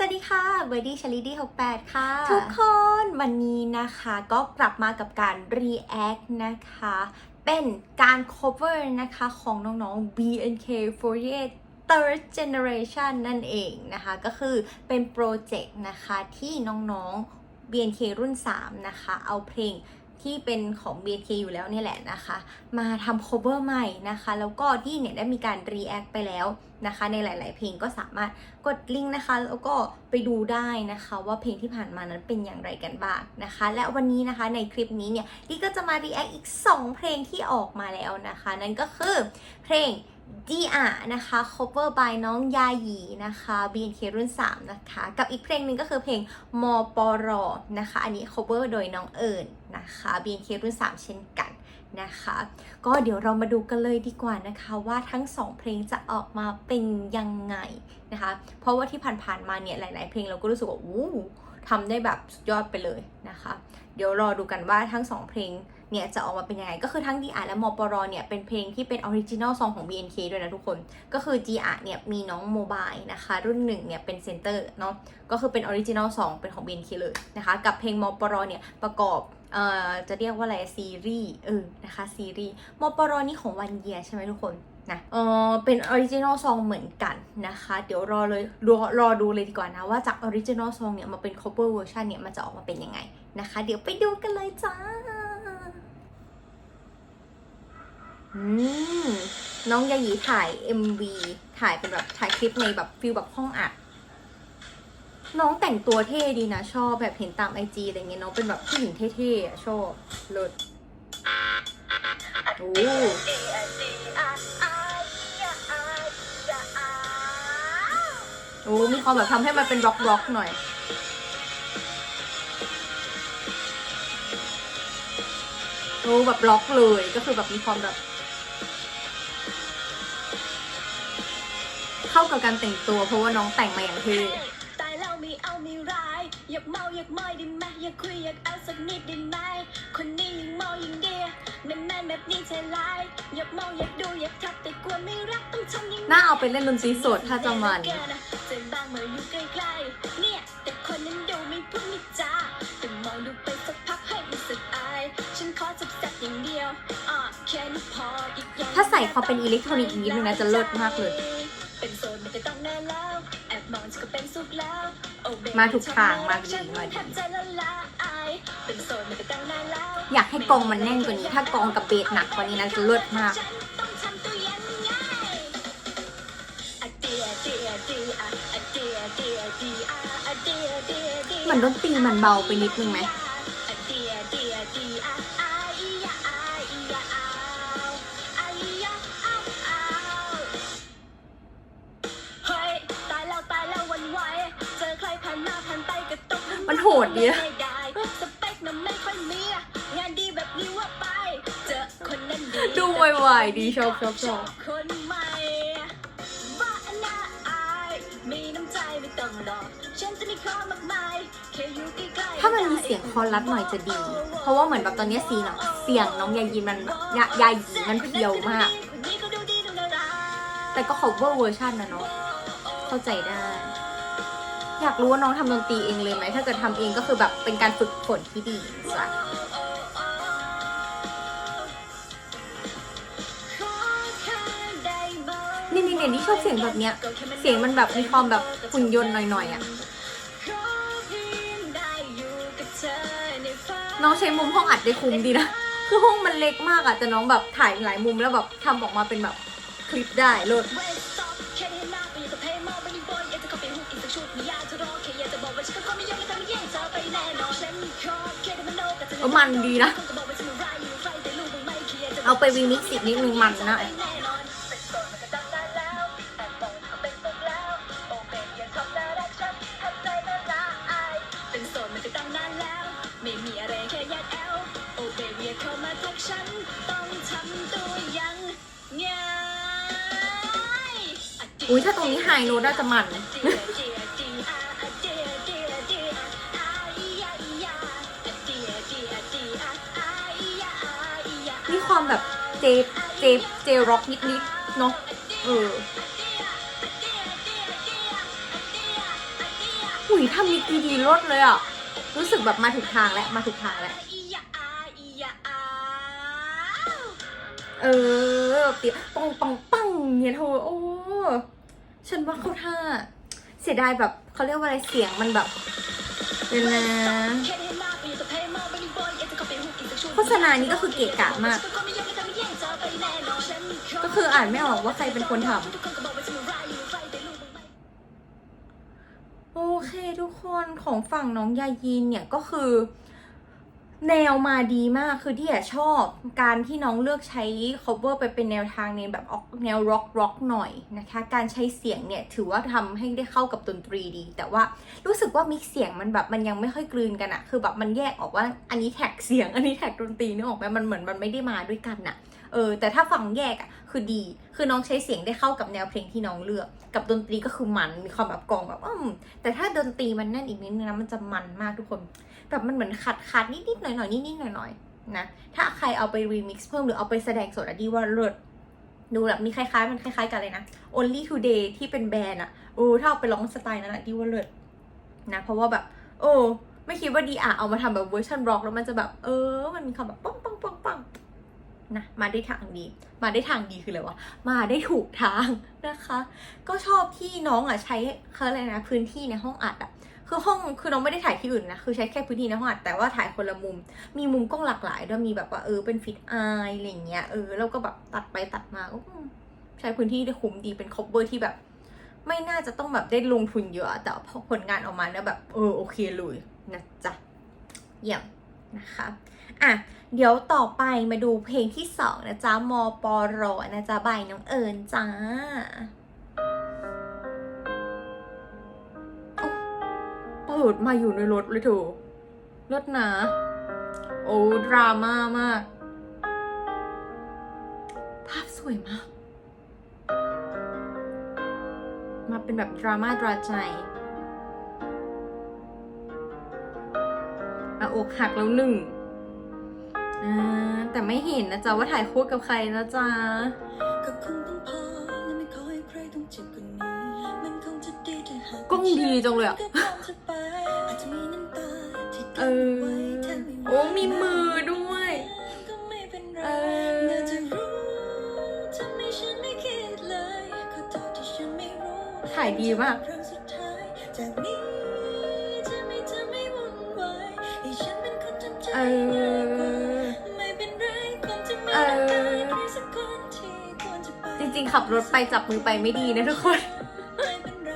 สวัสดีค่ะเบอร์ดี้ชลิดี้68 ค่ะ ทุกคคนวันนี้นะคะก็กลับมากับการ react นะคะ เป็นการ cover นะคะของน้องๆ BNK48 third generation นั่นเองนะคะ ก็คือเป็นโปรเจกต์นะคะที่น้องๆ BNK รุ่น 3 นะคะ เอาเพลง ที่เป็นของ BK อยู่แล้วเนี่ยแหละนะคะ มาทำ cover ใหม่นะคะ แล้วก็ที่เนี่ยได้มีการ react ไปแล้วนะคะ ในหลาย ๆ เพลงก็สามารถกดลิงก์นะคะ แล้วก็ไปดูได้นะคะ ว่าเพลงที่ผ่านมานั้นเป็นอย่างไรกันบ้างนะคะ และวันนี้นะคะในคลิปนี้เนี่ยดีก็จะมา react อีก 2 เพลงที่ออกมาแล้วนะคะ นั่นก็คือเพลง ดีอานะคะ cover by น้องยาหยีนะคะ BNK รุ่น 3 นะคะ กับอีกเพลงหนึ่งก็คือเพลงมปรนะคะ อันนี้ cover โดยน้องเอิญนะคะ BNK รุ่น 3 เช่นกันนะคะ ก็เดี๋ยวเรามาดูกันเลยดีกว่านะคะว่าทั้ง 2 เพลงจะออกมาเป็นยังไงนะคะ เพราะว่าที่ผ่านๆมาเนี่ยหลาย ๆ เพลงเราก็รู้สึกว่าอู้ทำได้แบบสุดยอดไปเลยนะคะ เดี๋ยวรอดูกันว่าทั้ง 2 เพลง เนี่ยจะออกมาเป็นยังไง ก็คือทั้ง d r และมปรเนี่ยเป็นเพลงที่เป็นออริจินอลซองของ BNK ด้วยนะทุกคน ก็คือ g r เนี่ยมีน้องโมบายนะคะ รุ่นหนึ่งเนี่ยเป็นเซนเตอร์เนาะก็คือเป็นออริจินอลซองเป็นของ BNK เลยนะคะ กับเพลงมปรเนี่ยประกอบเอ่อจะเรียกว่าอะไรซีรีส์เออนะคะซีรีส์มปรนี่ของวันเยียใช่ไหมทุกคนนะเออเป็นออริจินอลซองเหมือนกันนะคะ เดี๋ยวรอเลยรอรอดูเลยดีกว่านะ ว่าจากออริจินอลซองเนี่ยมาเป็น cover version เนี่ยมันจะออกมาเป็นยังไงนะคะ เดี๋ยวไปดูกันเลยจ้า อืม น้องยายีถ่าย MV ถ่ายเป็นแบบถ่ายคลิปในแบบฟิลแบบห้องอัด น้องแต่งตัวเท่ดีนะ ชอบแบบเห็นตามไอจีอะไรเงี้ยน้องเป็นแบบผู้หญิงเท่ๆอะชอบเลิศโอ้โอ้มีความแบบทำให้มันเป็นร็อกร็อกๆหน่อยโอ้แบบบล็อกเลยก็คือแบบมีความแบบ เข้ากับการแต่งตัว เพราะว่าน้องแต่งมาอย่างเท่ตายแล้วไม่เอาไม่ร้ายอยากเมาอยากมอยได้ไหมอยากคุยอยากเอาสักนิดได้ไหมคนนี้ยิ่งเมายิ่งดีแมนแมนๆแบบนี้ใช่ไรอยากเมาอยากดูอยากทักแต่กลัวไม่รักต้องทำยังไงน่าเอาไปเล่นดนตรีสดถ้าจะมันเจอบางเมื่ออยู่ใกล้ๆเนี่ยแต่คนนั้นดูไม่พูดไม่จาแต่มองดูไปสักพักให้รู้สึกอายฉันขอจับจับอย่างเดียวอะแค่นี้พออีกอย่างถ้าใส่ความเป็นอิเล็กทรอนิกส์อีกนิดนึงนะจะเลิศมากเลย เป็นโซนมันก็ต้องแน่แล้วแอบมองจะก็เป็นสุขแล้วโอ้เบมาถูกทางมาดีมาดีแทบจะละลายเป็นโซนมันก็ต้องแน่แล้วอยากให้กองมันแน่นกว่านี้ ถ้ากองกับเบสหนักกว่านี้นะจะเลิศมาก ฉันต้องทำตัวยังไงอะเดียเดียเดียอะอะเดียเดียเดียอะอะเดียเดียเดีย เหมือนดนตรีมันเบาไปนิดนึงไหม หลุมันโหดดีนะไม่ได้สเปคน่ะไม่ค่อยมีอะงานดีแบบนี้ว่าไป เจอคนนั้นดีดูไวๆดีชอบชอบชอบคนใหม่บ้าหน้าอายมีน้ำใจไม่ต้องรอฉันจะมีข้อมากมายแค่อยู่ใกล้ๆถ้ามันมีเสียงคอรัสหน่อยจะดี เพราะว่าเหมือนแบบตอนเนี้ยซีเนาะเสียงน้องยายีมันแบบยายายีมันเพียวมากคนนี้ก็ดูดีดูน่ารักแต่ก็ cover เวอร์ชันนะเนาะเข้าใจได้ อยากรู้ว่าน้องทำดนตรีเองเลยไหม ถ้าเกิดทำเองก็คือแบบเป็นการฝึกฝนที่ดีจ้ะนี่นี่เนี่ยที่ชอบเสียงแบบเนี้ย เสียงมันแบบมีความแบบหุ่นยนต์หน่อยๆอะ น้องใช้มุมห้องอัดได้คุ้มดีนะ คือห้องมันเล็กมากอะแต่น้องแบบถ่ายหลายมุมแล้วแบบทำออกมาเป็นแบบคลิปได้เลิศ เออมันดีนะ เอาไปวีมิกซ์อีกนิดนึงมันนะเป็นโสดมันก็ตั้งนานแล้วไม่มีอะไรแค่ยัดแอลโอ้เบบี้เข้ามาทักฉันต้องทำตัวยังไงอุ้ยถ้าตรงนี้ไฮโน้ตน่าจะมัน ความแบบเจเจเจร็อกนิดๆเนาะเออหุยทำมิกดีๆรดเลยอะ รู้สึกแบบมาถูกทางแล้วมาถูกทางแล้วเออเปียปังปังปังเนี่ยเธอโอ้ฉันว่าเขาท่า เสียดายแบบเขาเรียกว่าอะไรเสียงมันแบบเดี๋ยวนะโฆษณานี้ก็คือเกะกะมาก ก็คืออ่านไม่ออกว่าใครเป็นคนทำโอเคทุกคนของฝั่งน้องยายีนเนี่ยก็คือ แนวมาดีมากคือที่อะชอบการที่น้องเลือกใช้ cover ไปเป็นแนวทางในแบบออกแนวร็อกร็อกหน่อยนะคะ การใช้เสียงเนี่ยถือว่าทำให้ได้เข้ากับดนตรีดี แต่ว่ารู้สึกว่ามิกเสียงมันแบบมันยังไม่ค่อยกลืนกันอะคือแบบมันแยกออกว่าอันนี้แท็กเสียงอันนี้แท็กดนตรีนึกออกไหมมันเหมือนมันไม่ได้มาด้วยกันน่ะ เออแต่ถ้าฟังแยกอะคือดี คือน้องใช้เสียงได้เข้ากับแนวเพลงที่น้องเลือก กับดนตรีก็คือมันมีความแบบกองแบบอืมแต่ถ้าดนตรีมันแน่นอีกนิดนึงนะมันจะมันมากทุกคนแบบมันเหมือนขัดขัดนิดนิดหน่อยหน่อยนิดนิดหน่อยหน่อยนะถ้าใครเอาไปรีมิกซ์เพิ่มหรือเอาไปแสดงสดอะดีว่าเลิศดูแบบมีคล้ายๆ มันคล้ายๆกันเลยนะ only today ที่เป็นแบรนด์อะโอ้ถ้าเอาไปร้องสไตล์นั้นอะดีว่าเลิศนะเพราะว่าแบบ โอ้ไม่คิดว่าดีอะเอามาทำแบบเวอร์ชันร็อกแล้วมันจะแบบ เออ มันมีความแบบปังปังปังปัง นะมาได้ทางดี มาได้ทางดีคืออะไรวะมาได้ถูกทางนะคะ ก็ชอบที่น้องอะใช้เขาอะไรนะพื้นที่ในห้องอัดอะคือห้องคือน้องไม่ได้ถ่ายที่อื่นนะคือใช้แค่พื้นที่ในห้องอัดแต่ว่าถ่ายคนละมุม มีมุมกล้องหลากหลายด้วยมีแบบว่าเออเป็นฟิตอายอะไรเงี้ยเออแล้วก็แบบตัดไปตัดมาก็ใช้พื้นที่ได้คุ้มดีเป็นคอปเบอร์ที่แบบ ไม่น่าจะต้องแบบได้ลงทุนเยอะ แต่พอผลงานออกมาเนี่ยแบบเออโอเคเลยนะจ๊ะเยี่ยม นะคะอะเดี๋ยวต่อไปมาดูเพลงที่สองนะจ๊ะมปรอนะจ๊ะบายน้องเอิญจ้าเปิดมาอยู่ในรถเลยเถอะรถนะ โอ้ดราม่ามาก ภาพสวยมาก มาเป็นแบบดราม่าดราใจ อกหักแล้วหนึ่งแต่ไม่เห็นนะจ๊ะว่าถ่ายคู่กับใครนะจ๊ะก้องพอและไม่ขอให้ใครต้องดีจังเลยอะก็พร้อมจะเออโอ้มีมือด้วยก็ไม่เออน่าจะรู้ทำ ออไม่เป็นไรคงจะมีเออใครสักคนที่ควรจะไปจริงๆ ขับรถไปจับมือไปไม่ดีนะทุกคน ไม่เป็นไร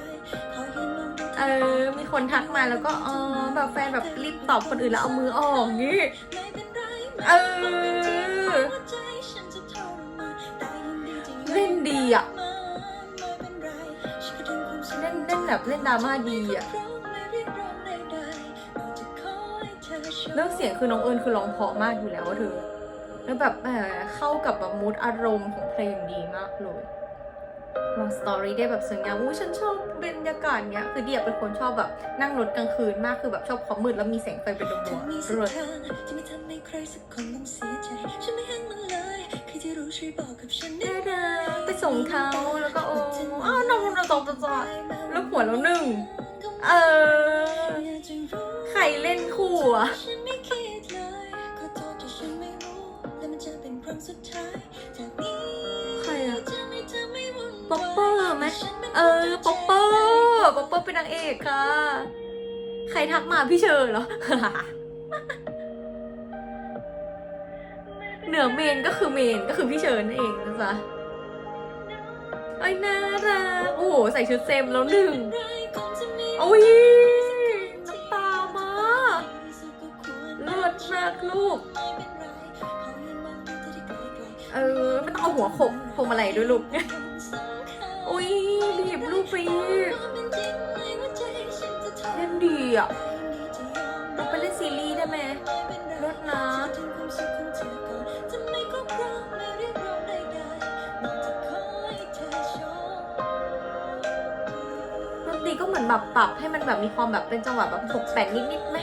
ขอยืนมองดูเออ มีคนทักมาแล้วก็อ๋อแบบแฟนแบบรีบตอบคนอื่นแล้วเอามือออกงี้ไม่เป็นไรเออหัวใจฉันจะทรมานแต่ยินดีที่ยอมเล่นดีอะ ไม่เป็นไรฉันก็ดึงความสุขเล่นเล่นแบบเล่นดราม่าดีอะไม่เรีย เธอชมเรื่องเสียงคือน้องเอิญคือร้องเพราะมากอยู่แล้วว่าเธอแล้วแบบแหมเข้ากับแบบมูดอารมณ์ของเพลงดีมากเลยลองสตอรี่ได้แบบสวยงามอู้ฉันชอบบรรยากาศเนี้ย คือเดียเป็นคนชอบแบบนั่งรถกลางคืนมาก คือแบบชอบความมืดแล้วมีแสงไฟเป็นดวจะงมีๆสักรถทางที่ไม่ทำให้ใครสักคนต้องเสียใจฉันไม่ให้มันเลยใครที่รู้ช่วยบอกกับฉันได้น่าไหมรักไปส่งเขาแล้วก็โอ้อ้าวน้องน้องตกตกแล้วหัวแล้วหนึ่ง เออ ใครเล่นคู่อะ เป็นนางเอกค่ะ ใครทักมาพี่เชอร์เหรอ เหนือเมนก็คือเมนก็คือพี่เชอร์นั่นเองนะจ๊ะไอ้น่ารักโอ้โหใส่ชุดเซมแล้วหนึ่งโอ้ยน้ำตามาเลิศมากลูก เออไม่ต้องเอาหัวโขกพวงมาลัยด้วยลูกโอ้ยบีบลูกไปอี เล่นดีอะเราไปเล่นซีรีส์ได้ไหมรถนะดนตรีก็เหมือนแบบปรับให้มันแบบมีความแบบเป็นจังหวะแบบหกแปดนิดนิดๆไหม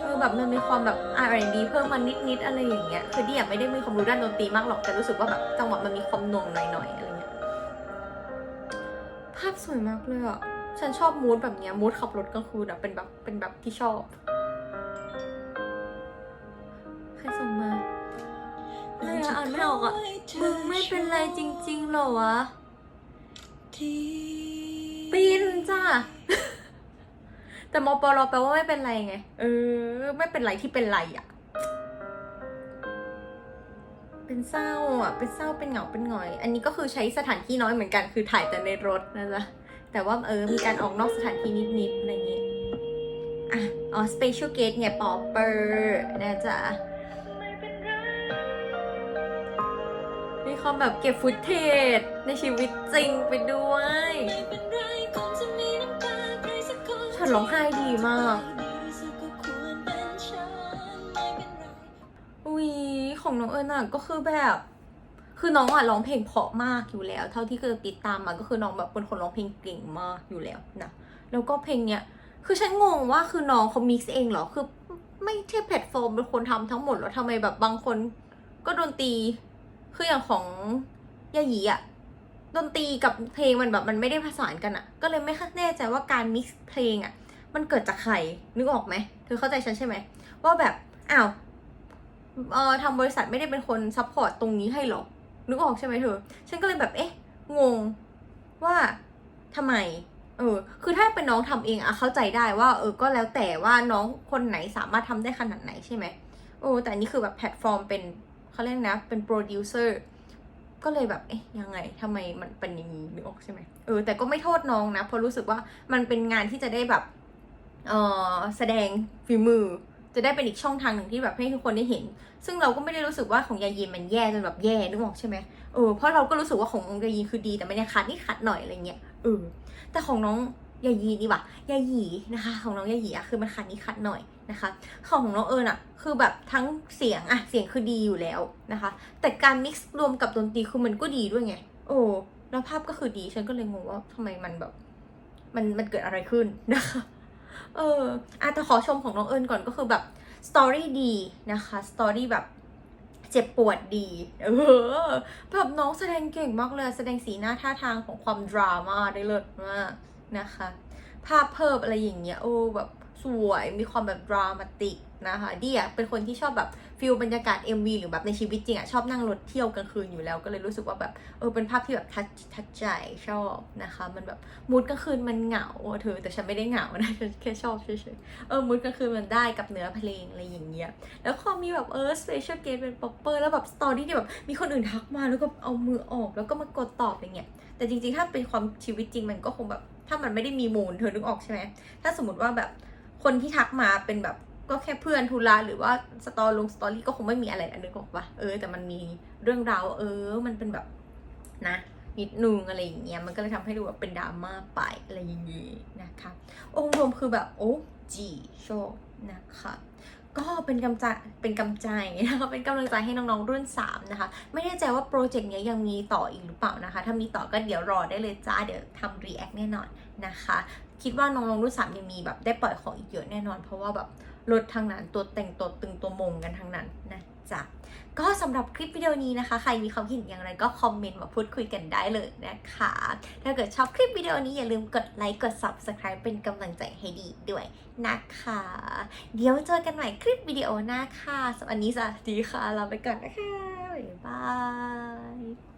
เออแบบมันมีความแบบ R&B เพิ่มมานิดนิดๆอะไรอย่างเงี้ยคือเดียไม่ได้มีความรู้ด้านดนตรีมากหรอกแต่รู้สึกว่าแบบจังหวะมันมีความหน่วงหน่อยๆอะไรเงี้ยภาพสวยมากเลยอะ ฉันชอบมูดแบบเนี้ยมูดขับรถกลางคืนอะเป็นแบบเป็นแบบที่ชอบ ใครส่งมาอะไรอะอ่านไม่ออกอะมึงไม่เป็นไรจริงๆเหรอวะปีนจ้าแต่มปลแปลว่าไม่เป็นไรไง เออ ไม่เป็นไรที่เป็นไรอะเป็นเศร้าอะ เป็นเศร้าเป็นเหงาเป็นหงอย อันนี้ก็คือใช้สถานที่น้อยเหมือนกัน คือถ่ายแต่ในรถนะจ๊ะ แต่ว่าเออมีการออกนอกสถานที่นิดๆอะไรอย่างงี้อะอ๋อ special guest ไงปอเปอร์นะจ๊ะมีความแบบเก็บฟุตเทจในชีวิตจริงไปด้วย ฉันร้องไห้ดีมากอุ้ยของน้องเอิญอะก็คือแบบ คือน้องอะร้องเพลงเพราะมากอยู่แล้ว เท่าที่เคยติดตามมาก็คือน้องแบบเป็นคนร้องเพลงเก่งมากอยู่แล้วนะแล้วก็เพลงเนี้ยคือฉันงงว่าคือน้องเขามิกซ์เองเหรอคือไม่ใช่แพลตฟอร์มเป็นคนทำทั้งหมดแล้วทำไมแบบบางคนก็ดนตรีคืออย่างของยาหยีอะดนตรีกับเพลงมันแบบมันไม่ได้ผสานกันอะก็เลยไม่ค่อยแน่ใจว่าการมิกซ์เพลงอะมันเกิดจากใครนึกออกไหมเธอเข้าใจฉันใช่ไหมว่าแบบอ้าวเออทางบริษัทไม่ได้เป็นคนซัพพอร์ตตรงนี้ให้หรอ นึกออกใช่ไหมเธอ ฉันก็เลยแบบเอ๊ะงงว่าทำไม เออ คือถ้าเป็นน้องทำเองอะเข้าใจได้ว่า เออ ก็แล้วแต่ว่าน้องคนไหนสามารถทำได้ขนาดไหนใช่ไหมโอ้แต่นนี้คือแบบแพลตฟอร์มเป็นเขาเรียกนะ เป็นโปรดิวเซอร์ก็เลยแบบ เอ๊ะ ยังไงทำไมมันเป็นอย่างนี้นึกออกใช่ไหมเออ แต่ก็ไม่โทษน้องนะ เพราะรู้สึกว่ามันเป็นงานที่จะได้แบบ เออแสดงฝีมือ จะได้เป็นอีกช่องทางหนึ่งที่แบบให้ทุกคนได้เห็น ซึ่งเราก็ไม่ได้รู้สึกว่าของยายีมันแย่จนแบบแย่นึกออกใช่ไหมเออเพราะเราก็รู้สึกว่าของยายีคือดีแต่ไม่ได้คัดนี่คัดหน่อยอะไรเงี้ยเออแต่ของน้องยายีนี่ว่ะยายีนะคะ ของน้องยายีอะคือมันคัดนี่คัดหน่อยนะคะของน้องเอิญอะคือแบบทั้งเสียงอะเสียงคือดีอยู่แล้วนะคะ แต่การมิกซ์รวมกับดนตรีคือมันก็ดีด้วยไงโอ้แล้วภาพก็คือดีฉันก็เลยงงว่าทำไมมันแบบ มันมันเกิดอะไรขึ้นนะคะ เอออาแต่ขอชมของน้องเอิญก่อนก็คือแบบสตอรี่ดีนะคะสตอรี่แบบเจ็บปวดดีเออแบบน้องแสดงเก่งมากเลย แสดงสีหน้าท่าทางของความดราม่าได้เลิศมากนะคะ ภาพเพิ่มอะไรอย่างเงี้ยโอ้แบบ สวยมีความแบบดรามาติกนะคะดีอะเป็นคนที่ชอบแบบฟิลบรรยากาศ MV หรือแบบในชีวิตจริงอะชอบนั่งรถเที่ยวกลางคืนอยู่แล้วก็เลยรู้สึกว่าแบบเออเป็นภาพที่แบบทัชทัชใจชอบนะคะ มันแบบมูดกลางคืนมันเหงาเธอแต่ฉันไม่ได้เหงานะฉันแค่ชอบเฉยๆเออมูดกลางคืนมันได้กับเนื้อเพลงอะไรอย่างเงี้ยแล้วพอมีแบบเออสเปเชียลเก t เป็นป๊อปเปอร์แล้วแบบสตอรี่ที่แบบมีคนอื่นทักมาแล้วก็เอามือออกแล้วก็มากดตอบอะไรเงี้ยแต่จริงๆถ้าเป็นความชีวิตจริงมันก็คงแบบถ้ามันไม่ได้มีมูลเธอนึกออกใช่ไหมถ้าสมมติว่าแบบ คนที่ทักมาเป็นแบบก็แค่เพื่อนทุระหรือว่าสตอลงสตอรี่ก็คงไม่มีอะไรอันนึกออกปะเออแต่มันมีเรื่องราวเออ มันเป็นแบบนะนิดนึงอะไรอย่างเงี้ยมันก็เลยทำให้ดูแบบเป็นดราม่าไปอะไรอย่างงี้นะคะองค์รวมคือแบบโอ้จีโชนะคะก็เป็นกำใจเป็นกำใจนะคะเป็นกำลังใจให้น้องๆรุ่น 3 นะคะ ไม่แน่ใจว่าโปรเจกต์เนี้ยยังมีต่ออีกหรือเปล่านะคะ ถ้ามีต่อก็เดี๋ยวรอได้เลยจ้า เดี๋ยวทำรีแอคแน่นอนนะคะ คิดว่าน้องๆรุ่น3ยังมีแบบได้ปล่อยของอีกเยอะแน่นอน เพราะว่าแบบรถทางนั้นตัวแต่งตัวตึงตัวมงกันทางนั้นนะจ๊ะก็สำหรับคลิปวิดีโอนี้นะคะ ใครมีความคิดเห็นอย่างไรก็คอมเมนต์มาพูดคุยกันได้เลยนะคะ ถ้าเกิดชอบคลิปวิดีโอนี้อย่าลืมกดไลค์กด subscribe เป็นกำลังใจให้ดีด้วยนะคะ เดี๋ยวเจอกันใหม่คลิปวิดีโอหน้าค่ะสำหรับวันนี้สวัสดีค่ะลาไปก่อนนะคะบ๊ายบาย